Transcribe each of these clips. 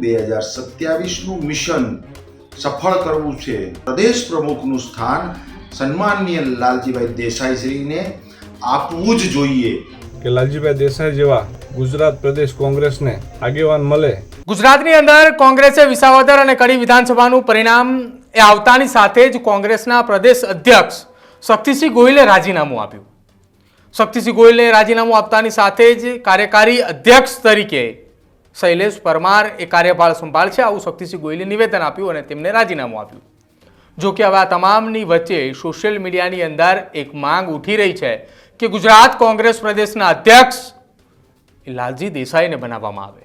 બે હજાર સત્યાવીસનું મિશન સફળ કરવું છે. પ્રદેશ પ્રમુખનું સ્થાન સન્માનનીય લાલજીભાઈ દેસાઈ શ્રીને આપવું જ જોઈએ. કે લાલજીભાઈ દેસાઈ જેવા ગુજરાત પ્રદેશ કોંગ્રેસને આગેવાન મળે. ગુજરાતની અંદર કોંગ્રેસે વિસાવદર અને કડી વિધાનસભાનું પરિણામ એ આવતાની સાથે જ કોંગ્રેસના પ્રદેશ અધ્યક્ષ શક્તિસિંહ ગોહિલે રાજીનામું આપ્યું. શક્તિસિંહ ગોહિલે રાજીનામું આપતાની સાથે જ કાર્યકારી અધ્યક્ષ તરીકે શૈલેષ પરમાર એ કાર્યભાર સંભાળશે આવું શક્તિસિંહ ગોયલે નિવેદન આપ્યું અને તેમને રાજીનામું આપ્યું. જો કે હવે આ તમામની વચ્ચે સોશિયલ મીડિયાની અંદર એક માંગ ઉઠી રહી છે કે ગુજરાત કોંગ્રેસ પ્રદેશના અધ્યક્ષ લાલજી દેસાઈને બનાવવામાં આવે.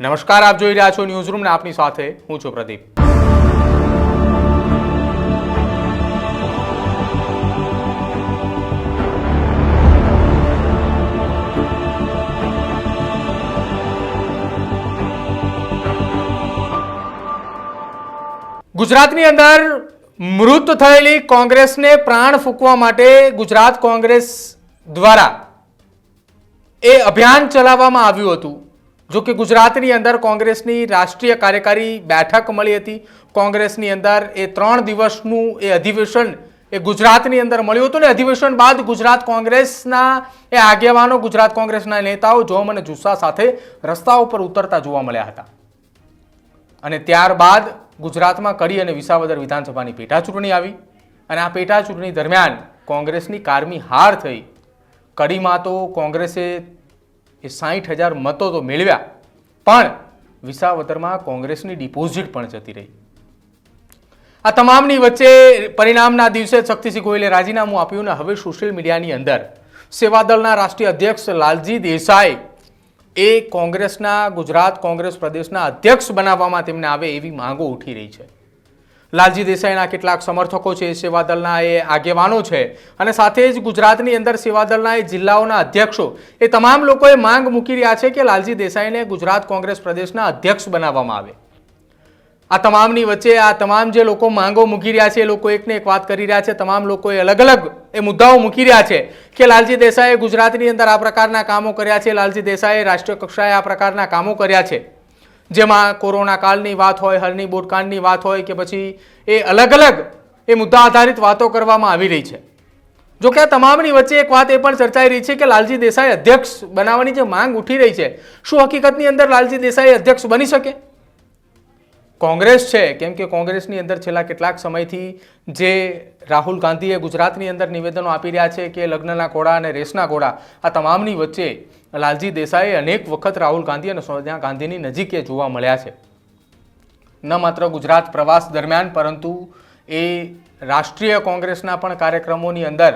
નમસ્કાર, આપ જોઈ રહ્યા છો ન્યૂઝ રૂમ આપની સાથે હું છું પ્રદીપ. ગુજરાતની અંદર મૃત થયેલી કોંગ્રેસને પ્રાણ ફૂંકવા માટે ગુજરાત કોંગ્રેસ દ્વારા એ અભિયાન ચલાવવામાં આવ્યું હતું. જો કે ગુજરાતની અંદર કોંગ્રેસની રાષ્ટ્રીય કાર્યકારી બેઠક મળી હતી. કોંગ્રેસની અંદર એ ત્રણ દિવસનું એ અધિવેશન એ ગુજરાતની અંદર મળ્યું હતું ને અધિવેશન બાદ ગુજરાત કોંગ્રેસના એ આગેવાનો, ગુજરાત કોંગ્રેસના નેતાઓ જોમ અને જુસ્સા સાથે રસ્તાઓ પર ઉતરતા જોવા મળ્યા હતા. અને ત્યારબાદ ગુજરાતમાં કડી અને વિસાવદર વિધાનસભાની પેટા ચૂંટણી આવી અને આ પેટા ચૂંટણી દરમિયાન કોંગ્રેસની કારમી હાર થઈ. કડીમાં તો કોંગ્રેસે એ સાહીઠ હજાર મતો તો મેળવ્યા, પણ વિસાવદરમાં કોંગ્રેસની ડિપોઝિટ પણ જતી રહી. આ તમામની વચ્ચે પરિણામના દિવસે શક્તિસિંહ ગોયલે રાજીનામું આપ્યું અને હવે સોશિયલ મીડિયાની અંદર. સેવાદળના રાષ્ટ્રીય અધ્યક્ષ લાલજી દેસાઈ એ કોંગ્રેસના, ગુજરાત કોંગ્રેસ પ્રદેશના અધ્યક્ષ બનાવવામાં તેમને આવે એવી માંગો ઉઠી રહી છે. લાલજી દેસાઈના કેટલાક સમર્થકો છે સેવાદળના એ આગેવાનો છે અને સાથે જ ગુજરાતની અંદર સેવાદળના એ જિલ્લાઓના અધ્યક્ષો એ તમામ લોકોએ માંગ મૂકી રહ્યા છે કે લાલજી દેસાઈને ગુજરાત કોંગ્રેસ પ્રદેશના અધ્યક્ષ બનાવવામાં આવે. આ તમામની વચ્ચે આ તમામ જે લોકો માંગો મૂકી રહ્યા છે, એ લોકો એકને એક વાત કરી રહ્યા છે. તમામ લોકોએ અલગ અલગ એ મુદ્દાઓ મૂકી રહ્યા છે કે લાલજી દેસાઈએ ગુજરાતની અંદર આ પ્રકારના કામો કર્યા છે, લાલજી દેસાઈએ રાષ્ટ્રીય કક્ષાએ આ પ્રકારના કામો કર્યા છે. જેમાં કોરોના કાળની વાત હોય હરની બોટકાંડની વાત હોય કે પછી એ અલગ અલગ એ મુદ્દા આધારિત વાતો કરવામાં આવી રહી છે. જો કે આ તમામની વચ્ચે એક વાત એ પણ ચર્ચાઈ રહી છે કે લાલજી દેસાઈ અધ્યક્ષ બનાવવાની જે માંગ ઉઠી રહી છે, શું હકીકતની અંદર લાલજી દેસાઈ અધ્યક્ષ બની શકે? કોંગ્રેસ છે, કેમ કે કોંગ્રેસની અંદર છેલ્લા કેટલાક સમયથી જે રાહુલ ગાંધીએ ગુજરાતની અંદર નિવેદનો આપી રહ્યા છે કે લગ્નના ઘોડા અને રેસના ઘોડા આ તમામની વચ્ચે લાલજી દેસાઈએ અનેક વખત રાહુલ ગાંધી અને સોનિયા ગાંધીની નજીકે જોવા મળ્યા છે. ન માત્ર ગુજરાત પ્રવાસ દરમિયાન, પરંતુ એ રાષ્ટ્રીય કોંગ્રેસના પણ કાર્યક્રમોની અંદર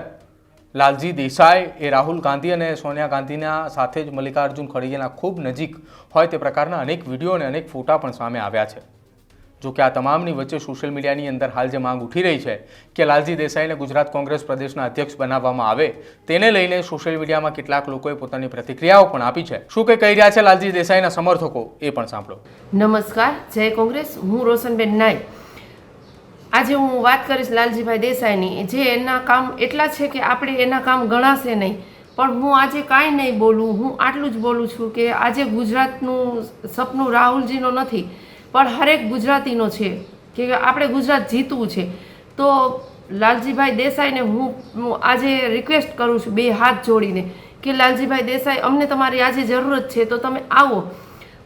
લાલજી દેસાઈ, એ રાહુલ ગાંધી અને સોનિયા ગાંધીના સાથે જ મલ્લિકાર્જુન ખડગેના ખૂબ નજીક હોય તે પ્રકારના અનેક વીડિયો અને અનેક ફોટા પણ સામે આવ્યા છે. જો કે આ તમામની વચ્ચે સોશિયલ મીડિયાની અંદર હાલ જે માંગ ઉઠી રહી છે કે લાલજી દેસાઈને ગુજરાત કોંગ્રેસ પ્રદેશના અધ્યક્ષ બનાવવામાં આવે, તેને લઈને સોશિયલ મીડિયામાં કેટલાક લોકોએ પોતાની પ્રતિક્રિયાઓ પણ આપી છે. શું કે કહી રહ્યા છે લાલજી દેસાઈના સમર્થકો? એ પણ સાંભળો. નમસ્કાર, જય કોંગ્રેસ, હું રોશનબેન નાય આજે હું વાત કરીશ લાલજીભાઈ દેસાઈની, જે એના કામ એટલા છે કે આપણે એના કામ ગણાશે નહીં, પણ હું આજે કાંઈ નહીં બોલું, હું આટલું જ બોલું છું કે આજે ગુજરાતનું સપનું રાહુલજીનો નથી પણ હરેક ગુજરાતીનો છે. કે આપણે ગુજરાત જીતવું છે. તો લાલજીભાઈ દેસાઈને હું આજે રિક્વેસ્ટ કરું છું બે હાથ જોડીને કે લાલજીભાઈ દેસાઈ, અમને તમારી આજે જરૂરત છે, તો તમે આવો.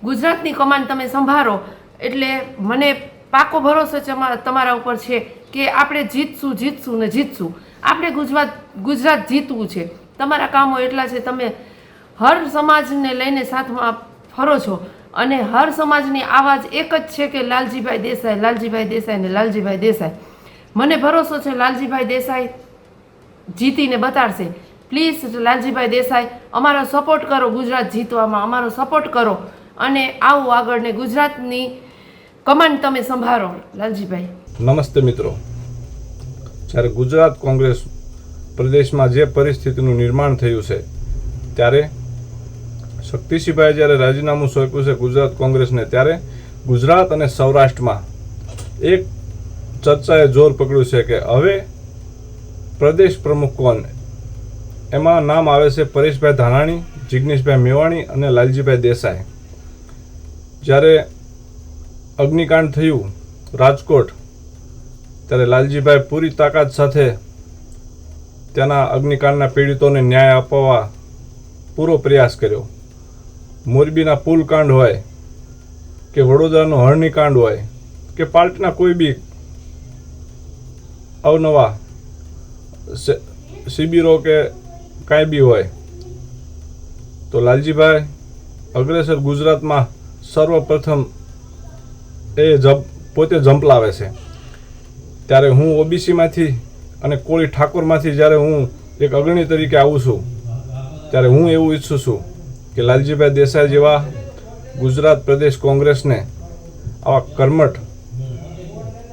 ગુજરાતની કમાન તમે સંભાળો. એટલે મને પાકો ભરોસો તમારા ઉપર છે કે આપણે જીતશું જીતશું ને જીતશું. આપણે ગુજરાત ગુજરાત જીતવું છે. તમારા કામો એટલા છે, તમે હર સમાજને લઈને સાથમાં ફરો છો. અને હર સમાજની આવાજ એક જ છે કે લાલજીભાઈ દેસાઈ લાલજીભાઈ દેસાઈ ને લાલજીભાઈ દેસાઈ. મને ભરોસો છે લાલજીભાઈ દેસાઈ જીતીને બતાડશે. પ્લીઝ લાલજીભાઈ દેસાઈ, અમારો સપોર્ટ કરો ગુજરાત જીતવામાં, અમારો સપોર્ટ કરો. અને આવો આગળ ને ગુજરાતની કમાન્ડ તમે સંભાળો, લાલજીભાઈ. નમસ્તે મિત્રો. જ્યારે ગુજરાત કોંગ્રેસ પ્રદેશમાં જે પરિસ્થિતિનું નિર્માણ થયું છે, ત્યારે શક્તિસિંહભાઈએ જ્યારે રાજીનામું સોંપ્યું છે ગુજરાત કોંગ્રેસને, ત્યારે ગુજરાત અને સૌરાષ્ટ્રમાં એક ચર્ચાએ જોર પકડ્યું છે કે હવે પ્રદેશ પ્રમુખ કોણ? એમાં નામ આવે છે પરેશભાઈ ધાનાણી, જિગ્નેશભાઈ મેવાણી અને લાલજીભાઈ દેસાઈ. જ્યારે અગ્નિકાંડ થયું રાજકોટ, ત્યારે લાલજીભાઈ પૂરી તાકાત સાથે ત્યાંના અગ્નિકાંડના પીડિતોને ન્યાય અપાવવા પૂરો પ્રયાસ કર્યો. મોરબીના પુલ કાંડ હોય, કે વડોદરાનો હરણી કાંડ હોય, કે પાર્ટીના કોઈ બી અવનવા શિબિરો કે કાંઈ બી હોય, તો લાલજીભાઈ અગ્રેસર ગુજરાતમાં સર્વપ્રથમ એ જપ પોતે ઝંપલાવે છે. ત્યારે હું ઓબીસીમાંથી અને કોળી ઠાકોરમાંથી જ્યારે હું એક અગ્રણી તરીકે આવું છું, ત્યારે હું એવું ઈચ્છું છું કે લાલજીભાઈ દેસાઈ જેવા ગુજરાત પ્રદેશ કોંગ્રેસને આવા કર્મઠ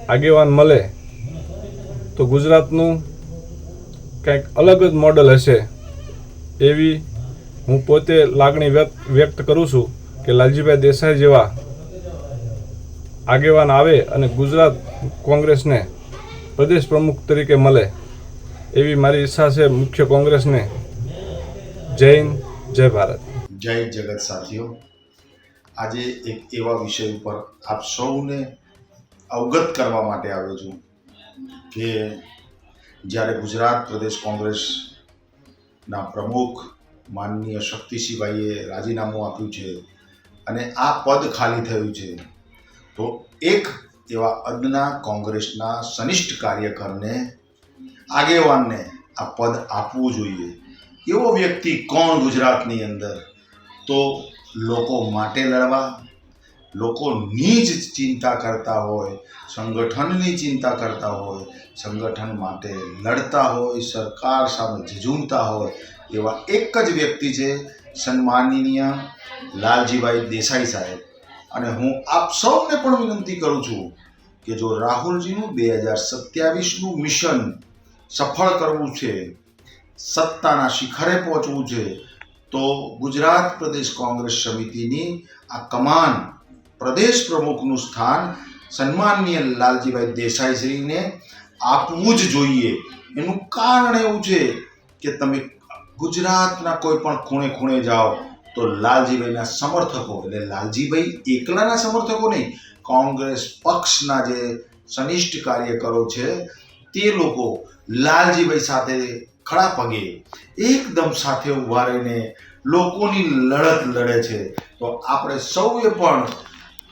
આગેવાન મળે તો ગુજરાતનું કંઈક અલગ જ મોડલ હશે એવી હું પોતે લાગણી વ્યક્ત વ્યક્ત કરું છું કે લાલજીભાઈ દેસાઈ જેવા આગેવાન આવે અને ગુજરાત કોંગ્રેસને પ્રદેશ પ્રમુખ તરીકે મળે એવી મારી ઈચ્છા છે મુખ્ય કોંગ્રેસને. હિન્દ, જય ભારત. જય જગત સાથીઓ. આજે એક એવા વિષય ઉપર આપ સૌને અવગત કરવા માટે આવ્યો છું કે જ્યારે ગુજરાત પ્રદેશ કોંગ્રેસના પ્રમુખ માનનીય શક્તિસિંહભાઈએ રાજીનામું આપ્યું છે અને આ પદ ખાલી થયું છે, તો એક એવા અદના કોંગ્રેસના સનિષ્ઠ કાર્યકરને, આગેવાનને આ પદ આપવું જોઈએ. એવો વ્યક્તિ કોણ ગુજરાતની અંદર? તો લોકો માટે લડવા, લોકોની જ ચિંતા કરતા હોય, સંગઠનની ચિંતા કરતા હોય, સંગઠન માટે લડતા હોય, સરકાર સામે ઝઝૂમતા હોય, એવા એક જ વ્યક્તિ છે સન્માનનીય લાલજીભાઈ દેસાઈ સાહેબ. અને હું આપ સૌને પણ વિનંતી કરું છું કે જો રાહુલજીનું બે હજાર સત્યાવીસનું મિશન સફળ કરવું છે, સત્તાના શિખરે પહોંચવું છે તો ગુજરાત પ્રદેશ કોંગ્રેસ સમિતિની આ કમાન પ્રદેશ પ્રમુખનું સ્થાન સન્માનનીય લાલજીભાઈ દેસાઈશ્રીને આપવું જ જોઈએ. એનું કારણ એવું છે કે તમે ગુજરાતના કોઈ પણ ખૂણે ખૂણે જાઓ તો લાલજીભાઈના સમર્થકો, એટલે લાલજીભાઈ એકલાના સમર્થકો નહીં, કોંગ્રેસ પક્ષના જે સનિષ્ઠ કાર્યકરો છે તે લોકો લાલજીભાઈ સાથે ખડા પગે એકદમ સાથે ઊભા રહીને લોકોની લડત લડે છે. તો આપણે સૌએ પણ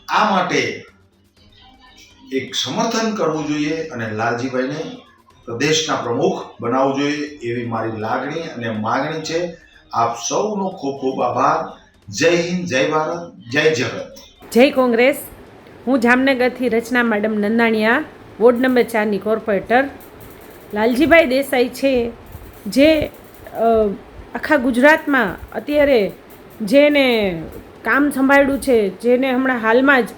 આ માટે એક સમર્થન કરવું જોઈએ અને લાલજીભાઈને પ્રદેશના પ્રમુખ બનાવવું જોઈએ એવી મારી લાગણી અને માગણી છે. આપ સૌનો ખૂબ ખૂબ આભાર. જય હિન્દ, જય ભારત, જય જગત. જય કોંગ્રેસ. હું જામનગરથી Rachana, madam Nandaniya, ward number ચારની કોર્પોરેટર. લાલજીભાઈ દેસાઈ છે, જે આખા ગુજરાતમાં અત્યારે જેને કામ સંભાળ્યું છે, જેને હમણાં હાલમાં જ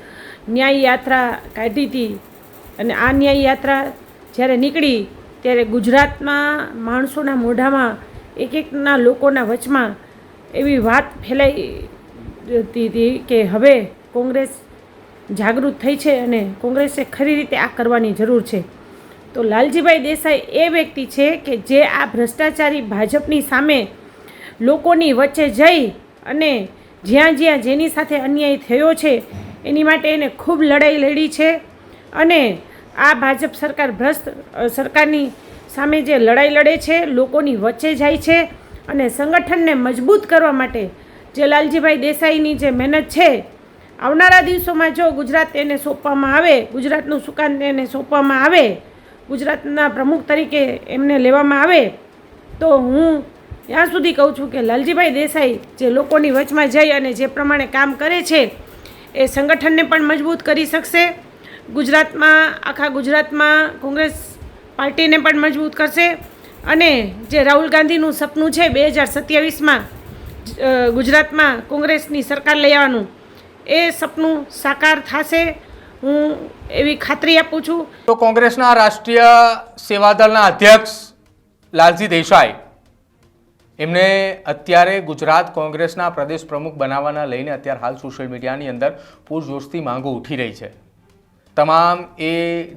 ન્યાય યાત્રા કાઢી હતી અને આ ન્યાય યાત્રા જ્યારે નીકળી ત્યારે ગુજરાતમાં માણસોના મોઢામાં એક એકના લોકોના વચમાં એવી વાત ફેલાઈ જતી હતી કે હવે કોંગ્રેસ જાગૃત થઈ છે અને કોંગ્રેસે ખરી રીતે આ કરવાની જરૂર છે. તો લાલજીભાઈ દેસાઈ એ વ્યક્તિ છે કે જે આ ભ્રષ્ટાચારી ભાજપની સામે લોકોની વચ્ચે જઈ અને જ્યાં જ્યાં જેની સાથે અન્યાય થયો છે, એની માટે એને ખૂબ લડાઈ લડી છે અને આ ભાજપ સરકાર ભ્રષ્ટ સરકારની સામે જે લડાઈ લડે છે, લોકોની વચ્ચે જાય છે અને સંગઠનને મજબૂત કરવા માટે જે લાલજીભાઈ દેસાઈની જે મહેનત છે, આવનારા દિવસોમાં જો ગુજરાત એને સોંપવામાં આવે, ગુજરાતનું સુકાન એને સોંપવામાં આવે ગુજરાતના પ્રમુખ તરીકે એમને લેવામાં આવે, તો હું ત્યાં સુધી કહું છું કે લાલજીભાઈ દેસાઈ જે લોકોની વચમાં જઈ અને જે પ્રમાણે કામ કરે છે, એ સંગઠનને પણ મજબૂત કરી શકશે. ગુજરાતમાં, આખા ગુજરાતમાં કોંગ્રેસ પાર્ટીને પણ મજબૂત કરશે. અને જે રાહુલ ગાંધીનું સપનું છે બે હજાર સત્યાવીસમાં ગુજરાતમાં કોંગ્રેસની સરકાર લઈ આવવાનું, એ સપનું સાકાર થશે. હું એવી ખાતરી આપું છું. તો કોંગ્રેસના રાષ્ટ્રીય સેવાદળના અધ્યક્ષ લાલજી દેસાઈ એમને અત્યારે ગુજરાત કોંગ્રેસના પ્રદેશ પ્રમુખ બનાવવાના લઈને અત્યારે હાલ સોશિયલ મીડિયાની અંદર પૂરજોશથી માંગો ઉઠી રહી છે. તમામ એ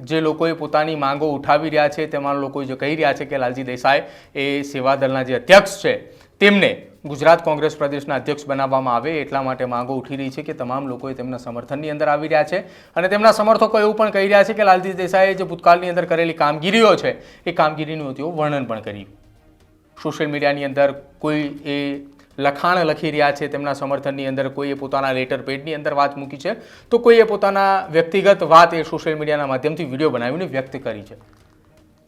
જે લોકોએ પોતાની માંગો ઉઠાવી રહ્યા છે, તેમાં લોકો જે કહી રહ્યા છે કે લાલજી દેસાઈ એ સેવાદળના જે અધ્યક્ષ છે તેમને ગુજરાત કોંગ્રેસ પ્રદેશના અધ્યક્ષ બનાવવામાં આવે એટલા માટે માંગો ઉઠી રહી છે કે તમામ લોકોએ તેમના સમર્થનની અંદર આવી રહ્યા છે. અને તેમના સમર્થકો એવું પણ કહી રહ્યા છે કે લાલજી દેસાઈએ જે ભૂતકાળની અંદર કરેલી કામગીરીઓ છે, એ કામગીરીનું તેઓ વર્ણન પણ કર્યું. સોશિયલ મીડિયાની અંદર કોઈ એ લખાણ લખી રહ્યા છે, તેમના સમર્થનની અંદર કોઈએ પોતાના લેટર પેડની અંદર વાત મૂકી છે, તો કોઈએ પોતાના વ્યક્તિગત વાત એ સોશિયલ મીડિયાના માધ્યમથી વીડિયો બનાવીને વ્યક્ત કરી છે.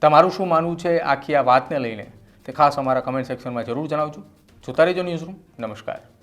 તમારું શું માનવું છે આખી આ વાતને લઈને? તે ખાસ અમારા કમેન્ટ સેક્શનમાં જરૂર જણાવજો. જોતા રહેજો ન્યૂઝરૂમ નમસ્કાર.